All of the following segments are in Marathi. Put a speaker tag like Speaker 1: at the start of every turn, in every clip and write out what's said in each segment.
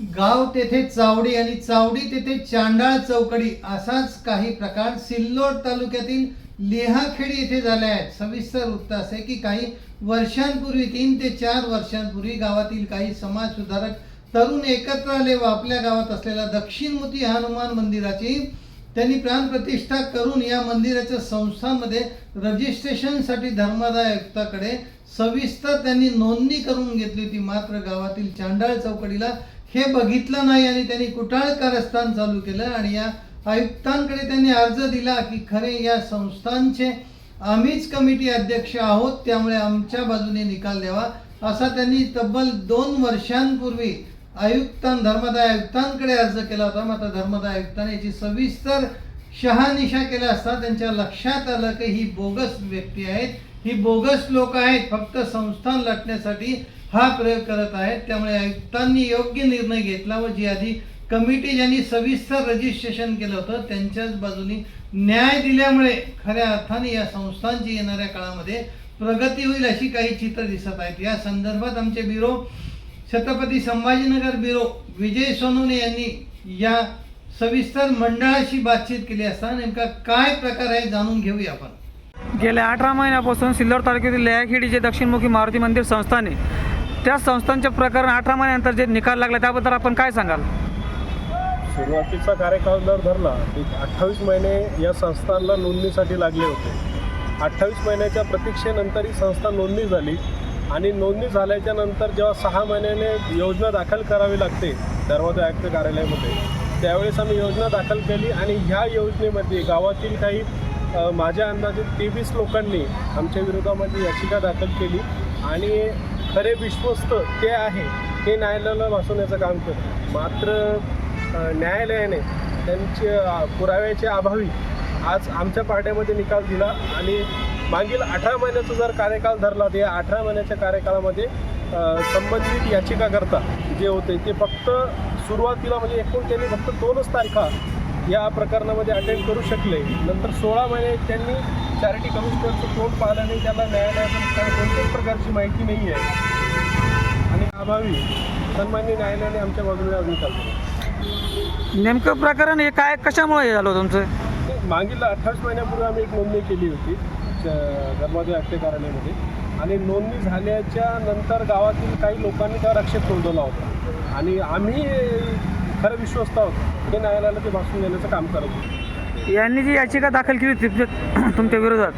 Speaker 1: गाव तेथे चावडी आणि चावडी तेथे चांडाळ चौकडी असाच काही प्रकार सिल्लोड तालुक्यातील लेहाखेडी येथे झाले आहेत. सविस्तर वृत्त असे की काही वर्षांपूर्वी तीन ते चार वर्षांपूर्वी गावातील काही समाज सुधारक तरुण एकत्र आले व आपल्या गावात असलेल्या दक्षिणमुखी हनुमान मंदिराची त्यांनी प्राणप्रतिष्ठा करून या मंदिराच्या संस्थांमध्ये रजिस्ट्रेशनसाठी धर्मादाय आयुक्ताकडे सविस्तर त्यांनी नोंदणी करून घेतली होती. मात्र गावातील चांडाळ चौकडीला हे बघितलं नाही आणि त्यांनी कुटाळ कारस्थान चालू केलं आणि या आयुक्तांकडे त्यांनी अर्ज दिला की खरे या संस्थांचे आम्हीच कमिटी अध्यक्ष आहोत त्यामुळे आमच्या बाजूने निकाल द्यावा. असा त्यांनी तब्बल दोन वर्षांपूर्वी आयुक्तां धर्मदाय आयुक्तांकडे अर्ज केला होता. मात्र धर्मदाय आयुक्तांनी याची सविस्तर शहानिशा केला असता त्यांच्या लक्षात आलं की ही बोगस व्यक्ती आहेत. ही बोगस लोक आहेत. फक्त संस्थान लटण्यासाठी हा प्रयोग करत आहेत. त्यामुळे आयुक्तांनी योग्य निर्णय घेतला व जी आधी कमिटी ज्यांनी सविस्तर रजिस्ट्रेशन केलं होतं त्यांच्याच बाजूनी न्याय दिल्यामुळे खऱ्या अर्थाने या संस्थांची येणाऱ्या काळामध्ये प्रगती होईल अशी काही चित्र दिसत आहेत. या संदर्भात आमचे ब्युरो छत्रपती संभाजीनगर ब्युरो विजय सोनवणे यांनी या सविस्तर मंडळाशी बातचीत केली असता नेमका काय प्रकार आहे जाणून घेऊया आपण.
Speaker 2: गेल्या अठरा महिन्यापासून सिल्लोड तालुक्यातील लेहाखेडी जे दक्षिणमुखी मारुती मंदिर संस्थान आहे त्या संस्थांचे प्रकरण अठरा महिन्यानंतर जे निकाल लागला त्याबद्दल आपण काय सांगाल?
Speaker 3: सुरुवातीचा कार्यकाळ जर धरला एक अठ्ठावीस महिने या संस्थांना नोंदणीसाठी लागले होते. अठ्ठावीस महिन्याच्या प्रतीक्षेनंतर ही संस्था नोंदणी झाली आणि नोंदणी झाल्याच्यानंतर जेव्हा सहा महिन्याने योजना दाखल करावी लागते धर्मोदय आयुक्त कार्यालयामध्ये त्यावेळेस आम्ही योजना दाखल केली आणि ह्या योजनेमध्ये गावातील काही माझ्या अंदाजे तेवीस लोकांनी आमच्या विरोधामध्ये याचिका दाखल केली आणि खरे विश्वस्त ते आहे हे न्यायालयाला वाचवण्याचं काम केलं. मात्र न्यायालयाने त्यांचे पुराव्याचे पुराव्याच्या अभावी आज आमच्या पार्ट्यामध्ये निकाल दिला आणि मागील अठरा महिन्याचा जर कार्यकाल धरला तर या अठरा महिन्याच्या कार्यकाळामध्ये संबंधित याचिकाकर्ता जे होते ते फक्त सुरुवातीला म्हणजे एकूण त्यांनी फक्त दोनच तारखा या प्रकरणामध्ये अटेंड करू शकले. नंतर सोळा महिने त्यांनी चॅरिटी कमिशनरचं तोंड पाहिलं नाही त्याला न्यायालयातून कोणत्याच प्रकारची माहिती नाही आहे. आणि अभावी सन्मान्य न्यायालयाने आमच्या बाजूने निकाल दिला.
Speaker 2: नेमकं प्रकरण हे काय कशामुळे हे झालं तुमचं?
Speaker 3: मागील अठ्ठावीस महिन्यापूर्वी आम्ही एक नोंदणी केली होती धर्मादाय आयुक्त कार्यालयामध्ये आणि नोंदणी झाल्याच्यानंतर गावातील काही लोकांनी त्यावर आक्षेप नोंदवला होता. आणि आम्ही खरं विश्वस्त आहोत. ते न्यायालयाला ते भासून देण्याचं काम करत होतो.
Speaker 2: यांनी जी याचिका दाखल केली होती तुमच्या विरोधात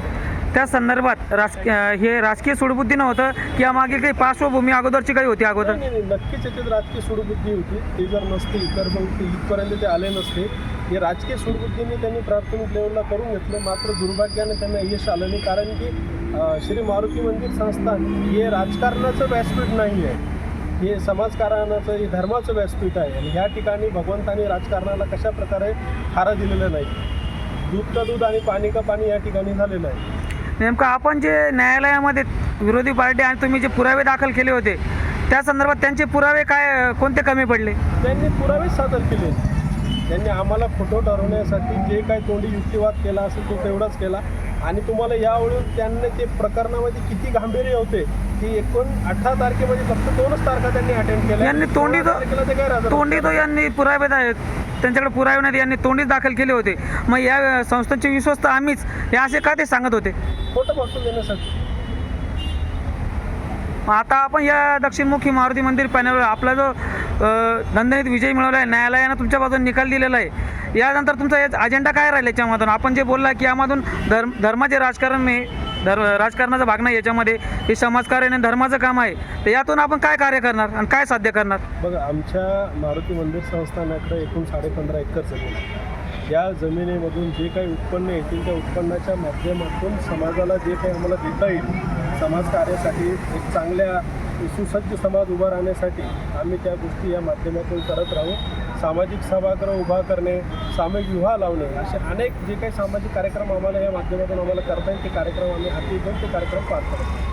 Speaker 2: त्या संदर्भात राजकीय हे राजकीय सुडबुद्धी नव्हतं की यामागे काही पार्श्वभूमी अगोदरची काही होती अगोदर?
Speaker 3: नाही, नाही, नक्कीच याच्यात राजकीय सूडबुद्धी होती. ते जर नसती तर मग ते इथपर्यंत ते आले नसते. हे राजकीय सूडबुद्धीने त्यांनी प्राथमिक लेवलला करून घेतलं. मात्र दुर्भाग्याने त्यांना यश आलं नाही. कारण की अं, श्री मारुती मंदिर संस्थान हे राजकारणाचं व्यासपीठ नाही आहे. हे समाजकारणाचं हे धर्माचं व्यासपीठ आहे. आणि ह्या ठिकाणी भगवंताने राजकारणाला कशा प्रकारे हारा दिलेलं नाही? दूध का दूध आणि पाणी का पाणी या ठिकाणी झालेलं आहे.
Speaker 2: नेमकं आपण जे न्यायालयामध्ये विरोधी पार्टी आणि तुम्ही जे पुरावे दाखल केले होते त्या संदर्भात त्यांचे पुरावे काय कोणते कमी पडले?
Speaker 3: त्यांनी पुरावे सादर केले. त्यांनी आम्हाला खोटं ठरवण्यासाठी जे काही तोंडी युक्तिवाद केला असेल तो तेवढाच केला. आणि तुम्हाला यावेळी त्यांनी ते प्रकरणामध्ये किती गांभीर्य होते एकूण अठरा तारखेमध्ये फक्त दोनच तारखा त्यांनी अटेंड केल्या.
Speaker 2: यांनी तोंडी
Speaker 3: सोळा तारखेला ते गैरहजर
Speaker 2: तोंडी. तो यांनी पुरावे दा- त्यांच्याकडे पुरावे नाही यांनी तोंडीच दाखल केले होते. मग या संस्थांचे विश्वस्त आम्हीच हे असे का ते सांगत होते?
Speaker 3: खोटं भाषण देण्यासाठी
Speaker 2: मग आता आपण या दक्षिणमुखी मारुती मंदिर पॅनलवर आपला जो अ, दणदणीत विजय मिळवला आहे न्यायालयानं तुमच्या बाजूने निकाल दिलेला आहे. यानंतर तुमचा अजेंडा काय राहील याच्यामधून? आपण जे बोलला की यामधून धर्म धर्माचे राजकारण नाही धर्म राजकारणाचा भाग नाही याच्यामध्ये. हे समाजकार्य आणि धर्माचं काम आहे. तर यातून आपण काय कार्य करणार आणि काय साध्य करणार?
Speaker 3: बघा आमच्या मारुती मंदिर संस्थानाकडे एकूण साडेपंधरा एकर जमीन या जमिनीमधून जे काही उत्पन्न येतील त्या उत्पन्नाच्या माध्यमातून समाजाला जे काही आम्हाला देता येईल समाजकार्यासाठी एक चांगल्या सुसज्ज समाज उभा राहण्यासाठी आम्ही त्या गोष्टी या माध्यमातून करत राहू. सामाजिक सभागृह उभा करणे सामूहिक विवाह लावणे असे अनेक जे काही सामाजिक कार्यक्रम आम्हाला या माध्यमातून आम्हाला करता येईल ते कार्यक्रम आम्ही हाती घेऊन ते कार्यक्रम पार करतो.